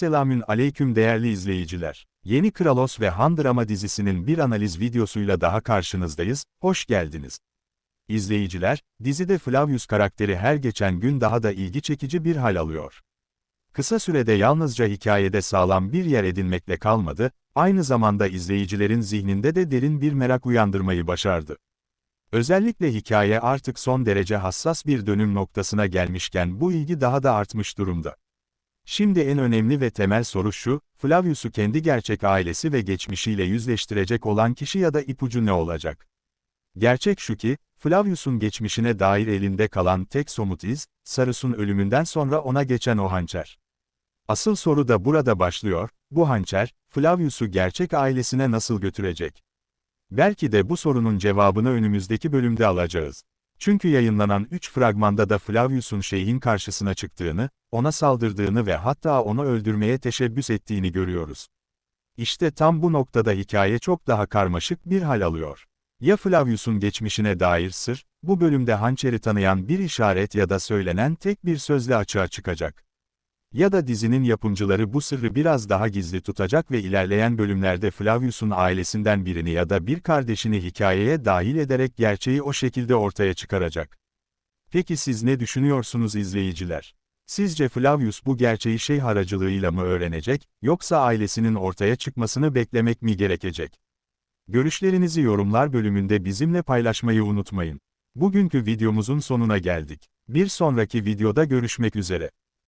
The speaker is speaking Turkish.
Esselamün aleyküm değerli izleyiciler. Yeni Kralos ve Han Drama dizisinin bir analiz videosuyla daha karşınızdayız, hoş geldiniz. İzleyiciler, dizide Flavius karakteri her geçen gün daha da ilgi çekici bir hal alıyor. Kısa sürede yalnızca hikayede sağlam bir yer edinmekle kalmadı, aynı zamanda izleyicilerin zihninde de derin bir merak uyandırmayı başardı. Özellikle hikaye artık son derece hassas bir dönüm noktasına gelmişken bu ilgi daha da artmış durumda. Şimdi en önemli ve temel soru şu, Flavius'u kendi gerçek ailesi ve geçmişiyle yüzleştirecek olan kişi ya da ipucu ne olacak? Gerçek şu ki, Flavius'un geçmişine dair elinde kalan tek somut iz, Sarus'un ölümünden sonra ona geçen o hançer. Asıl soru da burada başlıyor, bu hançer, Flavius'u gerçek ailesine nasıl götürecek? Belki de bu sorunun cevabını önümüzdeki bölümde alacağız. Çünkü yayınlanan 3 fragmanda da Flavius'un şeyhin karşısına çıktığını, ona saldırdığını ve hatta onu öldürmeye teşebbüs ettiğini görüyoruz. İşte tam bu noktada hikaye çok daha karmaşık bir hal alıyor. Ya Flavius'un geçmişine dair sır, bu bölümde hançeri tanıyan bir işaret ya da söylenen tek bir sözle açığa çıkacak. Ya da dizinin yapımcıları bu sırrı biraz daha gizli tutacak ve ilerleyen bölümlerde Flavius'un ailesinden birini ya da bir kardeşini hikayeye dahil ederek gerçeği o şekilde ortaya çıkaracak. Peki siz ne düşünüyorsunuz izleyiciler? Sizce Flavius bu gerçeği şey aracılığıyla mı öğrenecek, yoksa ailesinin ortaya çıkmasını beklemek mi gerekecek? Görüşlerinizi yorumlar bölümünde bizimle paylaşmayı unutmayın. Bugünkü videomuzun sonuna geldik. Bir sonraki videoda görüşmek üzere.